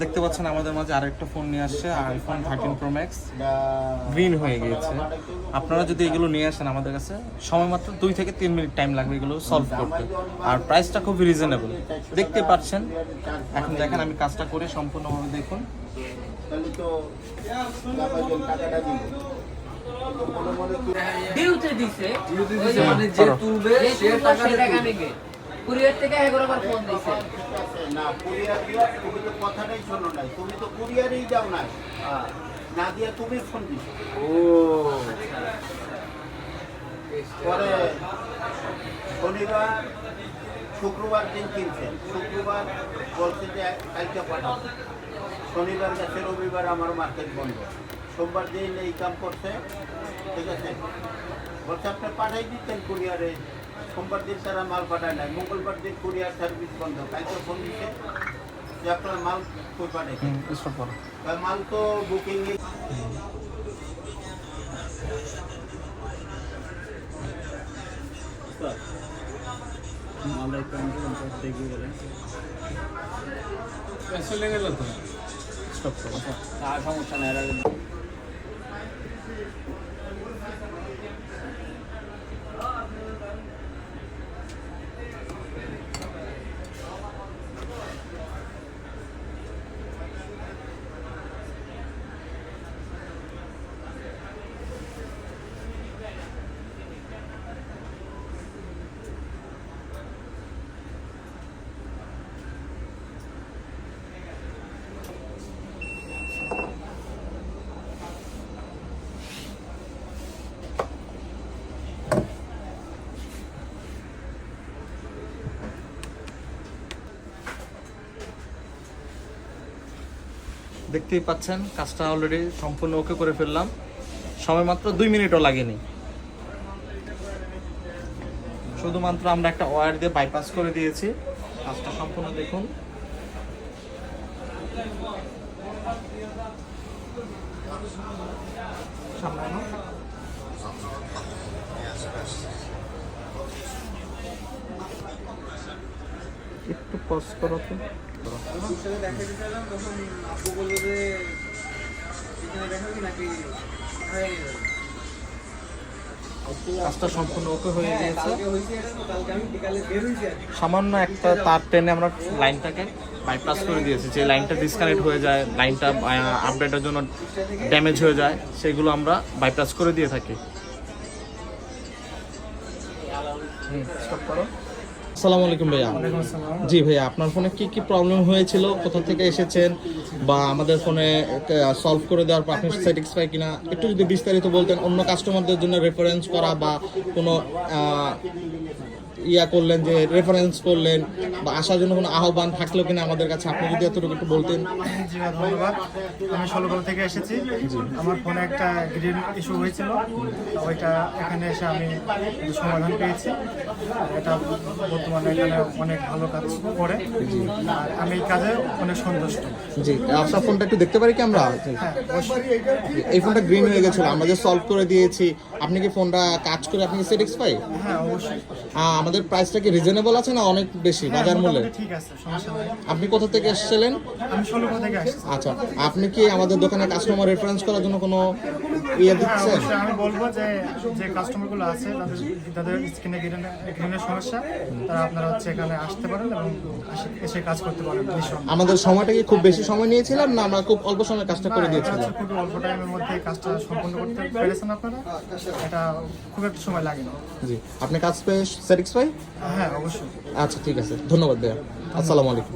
দেখতে পাচ্ছেন আমাদের মাঝে আরেকটা ফোন নিয়ে আসছে iPhone thirteen pro max green হয়ে গিয়েছে। আপনারা যদি এগুলো নিয়ে আসেন আমাদের কাছে সময় মাত্র দুই থেকে তিন মিনিট টাইম লাগবে এগুলো সলভ করতে। আর প্রাইসটা খুব রিজনেবল দেখতে পাচ্ছেন এখন দেখেন আমি কাজটা করে সম্পূর্ণভাবে দেখুন। ডিউতে দিছে মানে যে তুলবে সে টাকা টাকা নেবে। কুরিয়ার থেকে এগারো বার ফোন দিছে না কুরিয়ার দিয়া তুমি তো কথাটাই শোনো নাই। তুমি তো কুরিয়ারেই যাও না না দিয়া তুমি ফোন দিছো। ও। পরে শনিবার শুক্রবার দিন কিনছেন শুক্রবার বলছে যে কালকে পাঠাবো। শনিবার গেছে রবিবার আমার মার্কেট বন্ধ। সোমবার দিন এই কাম করছে। ঠিক আছে? বলছে আপনি পাঠাই দিচ্ছেন কুরিয়ারে। সোমবার দিন তারা মাল পাঠায় নাই মঙ্গলবার দিন কুরিয়ার সার্ভিস বন্ধ কালকে ফোন দিচ্ছে যে আপনার মাল কই পাঠাইছেন? স্টপ করো আর মাল তো বুকিং চলে গেল তো স্টপ করো আর সমস্যা নাই দেখতেই পাচ্ছেন, কাজটা অলরেডি সম্পূর্ণ ওকে করে ফেললাম। সময় মাত্র দুই মিনিটও লাগেনি। শুধুমাত্র আমরা একটা ওয়্যার দিয়ে বাইপাস করে দিয়েছি। কাজটা সম্পূর্ণ দেখুন। একটু পজ করো তো। কাজটা সম্পূর্ণ ওকে হয়ে হ্যাঁ গিয়েছে। সামান্য একটা তার টেনে আমরা লাইনটাকে বাইপাস করে দিয়েছি। যে লাইনটা ডিসকানেক্ট হয়ে যায় লাইনটা আপডেটের জন্য ড্যামেজ হয়ে যায় সেগুলো আমরা বাইপাস করে দিয়ে থাকি। আসসালামু আলাইকুম ভাইয়া। জি ভাইয়া, আপনার ফোনে কি কি প্রবলেম হয়েছিল? কোথা থেকে এসেছেন? বা আমাদের ফোনে সলভ করে দেওয়ার পর আপনি স্যাটিসফাই কিনা? একটু যদি বিস্তারিত বলতেন, অন্য কাস্টমারদের জন্য রেফারেন্স করা বা কোনো ইয়া করলেন যে রেফারেন্স করলেন বা আসার জন্য কোনো আহ্বান থাকল কিনা আমাদের কাছে আপনি যদি এতটুকু একটু বলতেন। জি ধন্যবাদ। আমি ষোলোগড় থেকে এসেছি। আমার ফোনে একটা গ্রিন ইস্যু হয়েছিল। ওইটা এখানে এসে আমি সমাধান পেয়েছি। এটা বর্তমানে এখানে অনেক ভালো কাজ করে। আর আমি এই কাজে অনেক সন্তুষ্ট। জি আপনার ফোনটা একটু দেখতে পারি কি আমরা? হ্যাঁ এই ফোনটা গ্রিন হয়ে গেছিল আমরা যে সলভ করে দিয়েছি আপনি কি ফোনটা কাজ করে আপনি স্যাটিসফাই হ্যাঁ অবশ্যই। আমাদের প্রাইসটা কি রিজনেবল আছে না অনেক বেশি হ্যাঁ, বাজার মূল্যে ঠিক আছে সমস্যা নাই। আপনি কোথা থেকে এসেছিলেন? আমি ষোলোগড় থেকে আসছি। আচ্ছা আপনি কি আমাদের দোকানে কাস্টমার রেফারেন্স করার জন্য কোনো ইয়ে হ্যাঁ দিচ্ছেন? আমি বলব যে যে কাস্টমারগুলো আছে তাদের তাদের স্কিনে গ্রিনের সমস্যা। তারা আপনারা হচ্ছে এখানে আসতে পারেন এবং এসে কাজ করতে পারেন আমাদের সময়টা কি খুব বেশি সময় নিয়েছিলাম না আমরা খুব অল্প সময় কাজটা করে দিয়েছিলাম? খুব অল্প টাইমের মধ্যে কাজটা সম্পন্ন করতে পেরেছেন আপনারা। এটা খুব একটা সময় লাগে না জি আপনি কাজ পেয়ে স্যাটিসফাই হ্যাঁ অবশ্যই। আচ্ছা ঠিক আছে। ধন্যবাদ ভাইয়া। আসসালামু আলাইকুম।